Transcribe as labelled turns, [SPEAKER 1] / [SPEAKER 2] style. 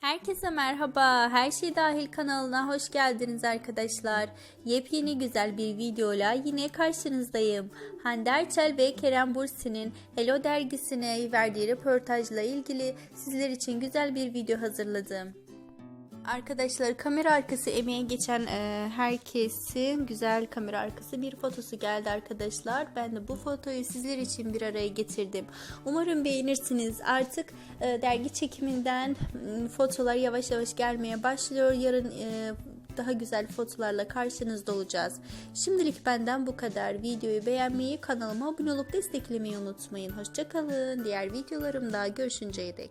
[SPEAKER 1] Herkese merhaba. Her şey dahil kanalına hoş geldiniz arkadaşlar. Yepyeni güzel bir videoyla yine karşınızdayım. Hande Erçel ve Kerem Bursi'nin Hello dergisine verdiği röportajla ilgili sizler için güzel bir video hazırladım. Arkadaşlar kamera arkası emeğe geçen e, herkesin güzel kamera arkası bir fotosu geldi arkadaşlar. Ben de bu fotoyu sizler için bir araya getirdim. Umarım beğenirsiniz. Artık e, dergi çekiminden m, fotolar yavaş yavaş gelmeye başlıyor. Yarın e, daha güzel fotolarla karşınızda olacağız. Şimdilik benden bu kadar. Videoyu beğenmeyi, kanalıma abone olup desteklemeyi unutmayın. Hoşçakalın. Diğer videolarımda görüşünceye dek.